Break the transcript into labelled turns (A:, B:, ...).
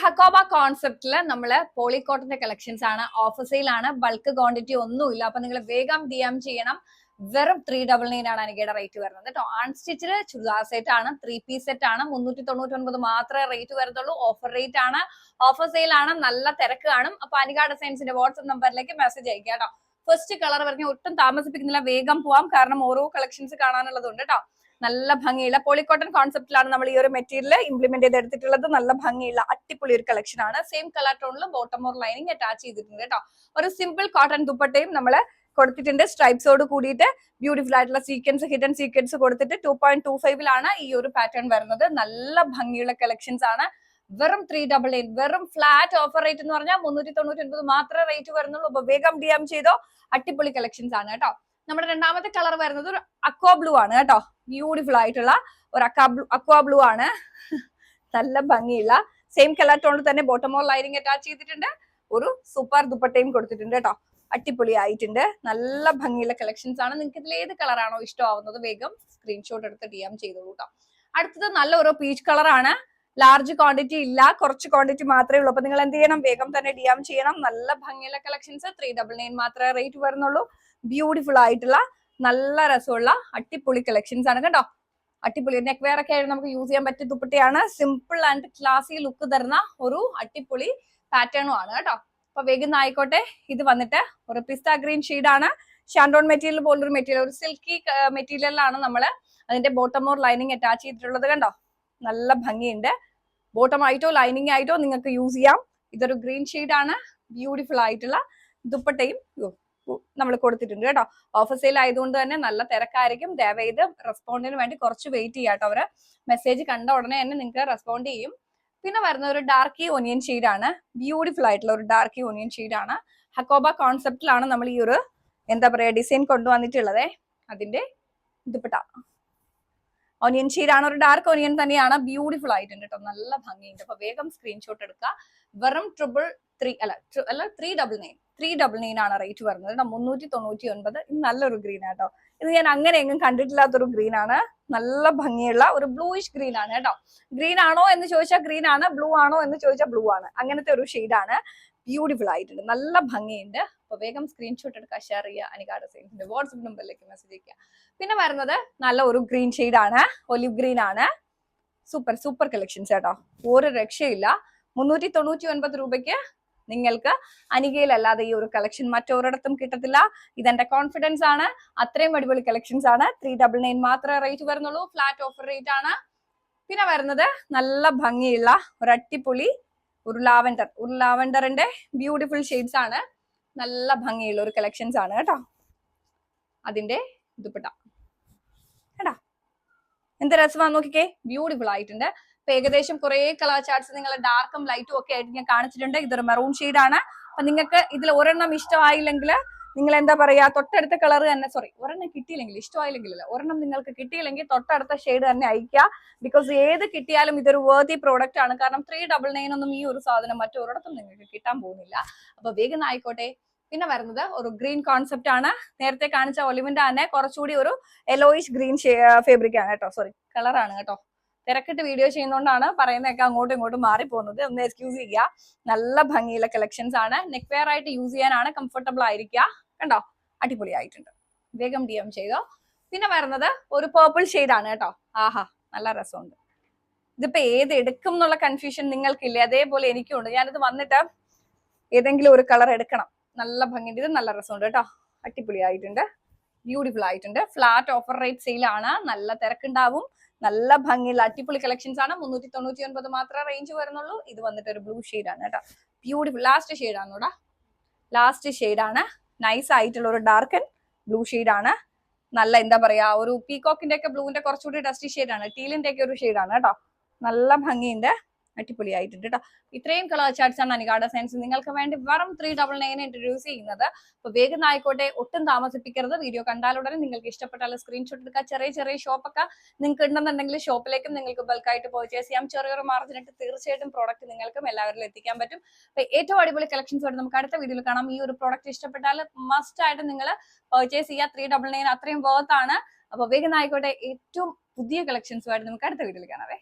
A: ഹക്കോബ കോൺസെപ്റ്റിൽ നമ്മൾ പോളിക്കോട്ടന്റെ കളക്ഷൻസ് ആണ് ഓഫർ സെയിലാണ് ബൾക്ക് ക്വാണ്ടിറ്റി ഒന്നുമില്ല. അപ്പൊ നിങ്ങൾ വേഗം ഡി എം ചെയ്യണം. വെറും ത്രീ ഡബിൾ നയൻ ആണ് അനികയുടെ റേറ്റ് വരുന്നത് കേട്ടോ. അൺസ്റ്റിച്ചിൽ ചുരിദാർ സെറ്റ് ആണ് ത്രീ പീസ് സെറ്റ് ആണ് മുന്നൂറ്റി തൊണ്ണൂറ്റി ഒൻപത് മാത്രമേ റേറ്റ് വരത്തുള്ളൂ. ഓഫർ റേറ്റ് ആണ് ഓഫർ സെയിൽ ആണ് നല്ല തിരക്ക് കാണും. അപ്പൊ അനിക ഡിസൈൻസിന്റെ വാട്സ്ആപ്പ് നമ്പറിലേക്ക് മെസ്സേജ് അയക്കുക കേട്ടോ. ഫസ്റ്റ് കളർ പറഞ്ഞാൽ ഒട്ടും താമസിപ്പിക്കുന്നില്ല. വേഗം പോവാം. കാരണം ഓരോ കളക്ഷൻസ് കാണാനുള്ളതുണ്ട് കേട്ടോ. നല്ല ഭംഗിയുള്ള പോളിക്കോട്ടൺ കോൺസെപ്റ്റിലാണ് നമ്മൾ ഈ ഒരു മെറ്റീരിയൽ ഇംപ്ലിമെന്റ് ചെയ്ത് എടുത്തിട്ടുള്ളത് നല്ല ഭംഗിയുള്ള അടിപൊളി ഒരു കളക്ഷൻ ആണ്. സെയിം കളർ ടോണിൽ ബോട്ടം ഓർ ലൈനിങ് അറ്റാച്ച് ചെയ്തിട്ടുണ്ട് കേട്ടോ ഒരു സിമ്പിൾ കോട്ടൺ ദുപ്പട്ടയും നമ്മൾ കൊടുത്തിട്ടുണ്ട്. സ്ട്രൈപ്സോട് കൂടിയിട്ട് ബ്യൂട്ടിഫുൾ ആയിട്ടുള്ള സീക്വൻസ് ഹിഡൻ സീക്വൻസ് കൊടുത്തിട്ട് ടു പോയിന്റ് ടു ഫൈവിലാണ് ഈ ഒരു പാറ്റേൺ വരുന്നത്. നല്ല ഭംഗിയുള്ള കളക്ഷൻസ് ആണ്. വെറും ത്രീ ഡബിൾ എയ്റ്റ് വെറും ഫ്ലാറ്റ് ഓഫർ റേറ്റ് എന്ന് പറഞ്ഞാൽ മുന്നൂറ്റി തൊണ്ണൂറ്റി ഒൻപത് മാത്രമേ റേറ്റ് വരുന്നുള്ളൂ. വേഗം ഡി എം ചെയ്തോ അടിപൊളി കളക്ഷൻസ് ആണ് കേട്ടോ നമ്മുടെ രണ്ടാമത്തെ കളർ വരുന്നത് ഒരു അക്വാ ബ്ലൂ ആണ് കേട്ടോ. ബ്യൂട്ടിഫുൾ ആയിട്ടുള്ള ഒരു അക്വാ ബ്ലൂ അക്വാ ബ്ലൂ ആണ്. നല്ല ഭംഗിയുള്ള സെയിം കളർ ടോണിൽ തന്നെ ബോട്ടം ഓൾ ലൈനിങ് അറ്റാച്ച് ചെയ്തിട്ടുണ്ട്. ഒരു സൂപ്പർ ദുപ്പട്ടയും കൊടുത്തിട്ടുണ്ട് കേട്ടോ. അടിപൊളി ആയിട്ടുണ്ട് നല്ല ഭംഗിയുള്ള കളക്ഷൻസ് ആണ്. നിങ്ങൾക്ക് ഇതിൽ ഏത് കളറാണോ ഇഷ്ടമാവുന്നത് വേഗം സ്ക്രീൻഷോട്ട് എടുത്ത് ഡി എം ചെയ്തോളൂ കേട്ടോ അടുത്തത് നല്ല ഒരു പീച്ച് കളറാണ് ലാർജ് ക്വാണ്ടിറ്റി ഇല്ല. കുറച്ച് ക്വാണ്ടിറ്റി മാത്രമേ ഉള്ളൂ. അപ്പൊ നിങ്ങൾ എന്ത് ചെയ്യണം? വേഗം തന്നെ ഡി എം ചെയ്യണം. നല്ല ഭംഗിയുള്ള കളക്ഷൻസ് ത്രീ ഡബിൾ നയൻ മാത്രമേ റേറ്റ് വരുന്നുള്ളൂ. ബ്യൂട്ടിഫുൾ ആയിട്ടുള്ള നല്ല രസമുള്ള അടിപൊളി കളക്ഷൻസ് ആണ് കേട്ടോ അടിപൊളി നെക്ക് വെയർ ഒക്കെ ആയിട്ട് നമുക്ക് യൂസ് ചെയ്യാൻ പറ്റിയ ദുപ്പട്ടയാണ്. സിമ്പിൾ ആൻഡ് ക്ലാസി ലുക്ക് തരുന്ന ഒരു അടിപൊളി പാറ്റേണും ആണ് കേട്ടോ. അപ്പൊ വേഗം ആയിക്കോട്ടെ. ഇത് വന്നിട്ട് ഒരു പിസ്ത ഗ്രീൻ ആണ്. ഷാൻഡോൺ മെറ്റീരിയൽ പോലൊരു മെറ്റീരിയൽ ഒരു സിൽക്കി മെറ്റീരിയലാണ് നമ്മൾ അതിന്റെ ബോട്ടം ഓർ ലൈനിങ് അറ്റാച്ച് ചെയ്തിട്ടുള്ളത് കണ്ടോ? നല്ല ഭംഗിയുണ്ട്. ബോട്ടം ആയിട്ടോ ലൈനിങ് ആയിട്ടോ നിങ്ങൾക്ക് യൂസ് ചെയ്യാം. ഇതൊരു ഗ്രീൻ ആണ്. ബ്യൂട്ടിഫുൾ ആയിട്ടുള്ള ദുപ്പട്ടയും നമ്മൾ കൊടുത്തിട്ടുണ്ട് കേട്ടോ. ഓഫർ സെയിൽ ആയതുകൊണ്ട് തന്നെ നല്ല തിരക്കായിരിക്കും. ദയവേത് റെസ്പോണ്ടിന് വേണ്ടി കുറച്ച് വെയിറ്റ് ചെയ്യാം കേട്ടോ അവർ. മെസ്സേജ് കണ്ട ഉടനെ തന്നെ നിങ്ങൾക്ക് റെസ്പോണ്ട് ചെയ്യും. പിന്നെ വരുന്ന ഒരു ഡാർക്കി ഒനിയൻ ആണ്. ബ്യൂട്ടിഫുൾ ആയിട്ടുള്ള ഒരു ഡാർക്കി ഒനിയൻ ആണ്. ഹക്കോബ കോൺസെപ്റ്റിലാണ് നമ്മൾ ഈ ഒരു എന്താ പറയാ ഡിസൈൻ കൊണ്ടുവന്നിട്ടുള്ളത്. അതിന്റെ ദുപ്പട്ട ഒനിയൻ ആണ്. ഒരു ഡാർക്ക് ഓനിയൻ തന്നെയാണ്. ബ്യൂട്ടിഫുൾ ആയിട്ടുണ്ട് കേട്ടോ നല്ല ഭംഗിയുണ്ട്. അപ്പൊ വേഗം സ്ക്രീൻഷോട്ട് എടുക്കുക വെറും ട്രിപ്പിൾ ത്രീ അല്ല അല്ല three double nine three double nine ആണ് റേറ്റ് വരുന്നത് കേട്ടോ മുന്നൂറ്റി തൊണ്ണൂറ്റി ഒൻപത് ഇത് നല്ലൊരു ഗ്രീൻ ആട്ടോ. ഇത് ഞാൻ അങ്ങനെ എങ്ങും കണ്ടിട്ടില്ലാത്തൊരു ഗ്രീൻ ആണ്. നല്ല ഭംഗിയുള്ള ഒരു ബ്ലൂയിഷ് ഗ്രീൻ ആണ് കേട്ടോ ഗ്രീൻ ആണോ എന്ന് ചോദിച്ചാൽ ഗ്രീൻ ആണ്. ബ്ലൂ ആണോ എന്ന് ചോദിച്ചാൽ ബ്ലൂ ആണ്. അങ്ങനത്തെ ഒരു ആണ്. ബ്യൂട്ടിഫുൾ ആയിട്ടുണ്ട്. നല്ല ഭംഗിയുണ്ട്. അപ്പൊ വേഗം സ്ക്രീൻഷോട്ട് എടുക്കുക ഷെയർ ചെയ്യുക അനികാട് ഡിസൈൻസിന്റെ വാട്സപ്പ് നമ്പറിലേക്ക് മെസ്സേജ് ചെയ്യുക പിന്നെ വരുന്നത് നല്ല ഒരു ഗ്രീൻ ആണ് ഒലിവ് ഗ്രീൻ ആണ്. സൂപ്പർ സൂപ്പർ കളക്ഷൻസ് കേട്ടോ. ഒരു രക്ഷയില്ല. മുന്നൂറ്റി തൊണ്ണൂറ്റി ഒൻപത് രൂപയ്ക്ക് നിങ്ങൾക്ക് അനികയിലല്ലാതെ ഈ ഒരു കളക്ഷൻ മറ്റൊരിടത്തും കിട്ടത്തില്ല. ഇതെന്റെ കോൺഫിഡൻസ് ആണ്. അത്രയും അടിപൊളി കളക്ഷൻസ് ആണ്. ത്രീ ഡബിൾ നയൻ മാത്രമേ റേറ്റ് വരുന്നുള്ളൂ. ഫ്ലാറ്റ് ഓഫർ റേറ്റ് ആണ്. പിന്നെ വരുന്നത് നല്ല ഭംഗിയുള്ള ഒരു അട്ടിപ്പൊളി ഒരു ലാവൻഡർ. ഒരു ലാവൻഡറിന്റെ ബ്യൂട്ടിഫുൾ ഷെയ്ഡ്സ് ആണ്. നല്ല ഭംഗിയുള്ള ഒരു കളക്ഷൻസ് ആണ് കേട്ടോ. അതിന്റെ ദുപ്പട്ട. കേട്ടാ? എന്ത് രസമാണ് നോക്കിക്കേ. ബ്യൂട്ടിഫുൾ ആയിട്ടുണ്ട്. അപ്പൊ ഏകദേശം കുറെ കളർ ചാർട്ട്സ് നിങ്ങൾ ഡാർക്കും ലൈറ്റും ഒക്കെ ആയിട്ട് ഞാൻ കാണിച്ചിട്ടുണ്ട്. ഇതൊരു മെറൂൺ ആണ്. അപ്പൊ നിങ്ങൾക്ക് ഇതിൽ ഒരെണ്ണം ഇഷ്ടമായില്ലെങ്കിൽ നിങ്ങൾ എന്താ പറയാ തൊട്ടടുത്ത കളർ തന്നെ സോറി ഒരെണ്ണം കിട്ടിയില്ലെങ്കിൽ ഇഷ്ടമായില്ലെങ്കിലല്ല ഒരെണ്ണം നിങ്ങൾക്ക് കിട്ടിയില്ലെങ്കിൽ തൊട്ടടുത്ത ഷെയ്ഡ് തന്നെ അയക്കുക ബിക്കോസ് ഏത് കിട്ടിയാലും ഇതൊരു വേർതി പ്രോഡക്റ്റ് ആണ്. കാരണം ത്രീ ഡബിൾ നയൻ ഒന്നും ഈ ഒരു സാധനം മറ്റൊരിടത്തും നിങ്ങൾക്ക് കിട്ടാൻ പോകുന്നില്ല. അപ്പൊ വേഗം ആയിക്കോട്ടെ. പിന്നെ വരുന്നത് ഒരു ഗ്രീൻ കോൺസെപ്റ്റ് ആണ്. നേരത്തെ കാണിച്ച ഒലിവിന്റെ തന്നെ കുറച്ചുകൂടി ഒരു എലോയിഷ് ഗ്രീൻ ഫേബ്രിക് ആണ് കേട്ടോ. സോറി കളറാണ് കേട്ടോ. തിരക്കിട്ട് വീഡിയോ ചെയ്യുന്നതുകൊണ്ടാണ് പറയുന്നതൊക്കെ അങ്ങോട്ടും ഇങ്ങോട്ടും മാറിപ്പോകുന്നത്. ഒന്ന് എക്സ്ക്യൂസ് ചെയ്യുക നല്ല ഭംഗിയുള്ള കളക്ഷൻസ് ആണ്. നെക്ക് വെയർ ആയിട്ട് യൂസ് ചെയ്യാനാണ് കംഫർട്ടബിൾ ആയിരിക്കുക. കണ്ടോ? അടിപൊളി ആയിട്ടുണ്ട് വേഗം ഡി എം ചെയ്തോ പിന്നെ വരുന്നത് ഒരു പേർപ്പിൾ ആണ് കേട്ടോ. ആഹാ നല്ല രസമുണ്ട്. ഇതിപ്പോ ഏത് എടുക്കും എന്നുള്ള കൺഫ്യൂഷൻ നിങ്ങൾക്കില്ലേ? അതേപോലെ എനിക്കും എനിക്കുണ്ട്. ഞാനിത് വന്നിട്ട് ഏതെങ്കിലും ഒരു കളർ എടുക്കണം. നല്ല ഭംഗിന്റെ ഇത് നല്ല രസമുണ്ട് കേട്ടോ. അടിപൊളി ആയിട്ടുണ്ട്. ബ്യൂട്ടിഫുൾ ആയിട്ടുണ്ട് ഫ്ലാറ്റ് ഓഫർ റേറ്റ് സെയിലാണ് നല്ല തിരക്കുണ്ടാവും. നല്ല ഭംഗിയുള്ള അടിപൊളി കളക്ഷൻസ് ആണ്. മുന്നൂറ്റി തൊണ്ണൂറ്റി ഒൻപത് മാത്രമേ റേഞ്ച് വരുന്നുള്ളൂ. ഇത് വന്നിട്ട് ഒരു ബ്ലൂ ആണ് കേട്ടോ. ബ്യൂട്ടിഫുൾ ലാസ്റ്റ് ഷെയ്ഡ് ആണ് കേട്ടോ ലാസ്റ്റ് ആണ്. നൈസ് ആയിട്ടുള്ള ഒരു ഡാർക്കൻ ബ്ലൂ ആണ്. നല്ല എന്താ പറയാ ഒരു പീകോക്കിന്റെ ഒക്കെ ബ്ലൂവിന്റെ കുറച്ചുകൂടി ഡസ്റ്റി ഷെയ്ഡ് ആണ്. ടീലിന്റെ ഒക്കെ ഒരു ആണ് കേട്ടോ. നല്ല ഭംഗിയുണ്ട്. അടിപൊളി ആയിട്ടുണ്ട് കേട്ടോ ഇത്രയും കളർ ചാർട്ട്സ് ആണ് അനികാട സയൻസ്. നിങ്ങൾക്ക് വേണ്ടി വെറും ത്രീ ഡബിൾ നയൻ ഇൻട്രൊഡ്യൂസ് ചെയ്യുന്നത്. അപ്പൊ വേഗം ആയിക്കോട്ടെ ഒട്ടും താമസിപ്പിക്കരുത്. വീഡിയോ കണ്ടാലുടനെ നിങ്ങൾക്ക് ഇഷ്ടപ്പെട്ടാൽ സ്ക്രീൻഷോട്ട് എടുക്കുക. ചെറിയ ചെറിയ ഷോപ്പൊക്കെ നിങ്ങൾക്ക് ഉണ്ടെന്നുണ്ടെങ്കിൽ ഷോപ്പിലേക്കും നിങ്ങൾക്ക് ബൾക്കായിട്ട് പർച്ചേസ് ചെയ്യാം. ചെറിയൊരു മാർജിനിട്ട് തീർച്ചയായിട്ടും പ്രോഡക്റ്റ് നിങ്ങൾക്കും എല്ലാവരിലും എത്തിക്കാൻ പറ്റും. അപ്പൊ ഏറ്റവും അടിപൊളി കളക്ഷൻസ് ആയിട്ട് നമുക്ക് അടുത്ത വീഡിയോയിൽ കാണാം. ഈ ഒരു പ്രോഡക്റ്റ് ഇഷ്ടപ്പെട്ടാൽ മസ്റ്റ് ആയിട്ട് നിങ്ങൾ പർച്ചേസ് ചെയ്യുക. ത്രീ ഡബിൾ നയൻ അത്രയും വർത്ത് ആണ്. അപ്പൊ വേഗം ആയിക്കോട്ടെ ഏറ്റവും പുതിയ കളക്ഷൻസുമായിട്ട് നമുക്ക് അടുത്ത വീഡിയോയിൽ കാണാവേ.